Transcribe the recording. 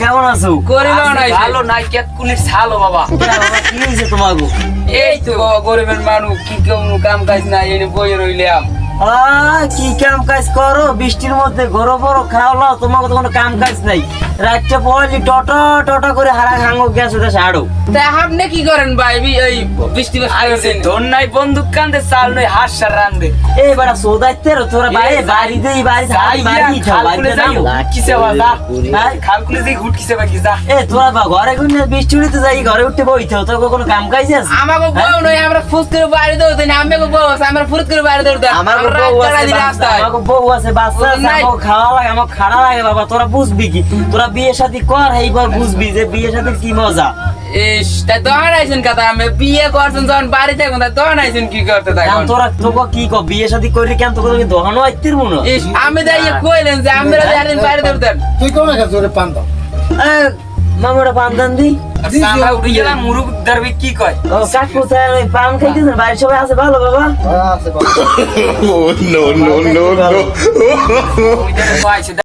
কেমন আছো? ভালো নাই কেতকুলির ছালো বাবা। কি হয়েছে তোমাকে এই তো বাবা গরিবের মানুষ কি কেউ কাম কাজ নাই এনে বই রইলাম। কি কাম কাজ করো? বৃষ্টির মধ্যে ঘরো বড় খাওয়ালো তোমাকে তো কোনো কাম কাজ নাই। রাতটা পড়লি টটা টটা করে হারা তা আপনি কি করেন ভাই? এই বৃষ্টি ধন নাই বন্দুক কান্দে চাল নই হাস সার রান্দে। এই বাড়া সৌদাইতে রো তোরা বাইরে বাড়ি বাড়ি বাড়ি খাও খালকুলে বাড়িতে যাই নামো। কিসে খালকুলে বাকি যা। এ তোরা বা ঘরে গুনে বৃষ্টি উড়িতে যাই ঘরে উঠতে বইতে তোর কোনো কাম কাজ আছে? আমাকে বউ নয় আমরা ফুস করে বাড়ি দৌড়তে না আমাকে বউ আমরা ফুরত করে বাড়ি দৌড়তে বউ আছে বাচ্চা, রাস্তায় আমার বউ আছে বাচ্চা আছে নাই। আমার খাওয়া লাগে আমার খাড়া লাগে বাবা তোরা বুঝবি কি? তোরা বিয়ে শাদী কর এইবার বুঝবি যে বিয়ে শাদী কি মজা। ইস তাই তখন আইছেন কথা আমি বিয়ে করছেন যখন বাড়ি থাকুন তা তখন আইছেন কি করতে থাকুন তোরা তোকে কি কর বিয়ে শাদী করলি কেন তোকে তুমি দহনো আইতির মনে ইস আমি তাই কইলেন যে আমরা একদিন বাড়ি দৌড়তেন তুই কোন গেছে ওরে পান দাও? পান্দান দি। সামা উড়ি গেলাম মুরুক দারবি কি কয়? কাক কোথায় ওই পান খাইতেছেন বাড়ির সবাই আছে ভালো বাবা। আছে বাবা Oh, no, no,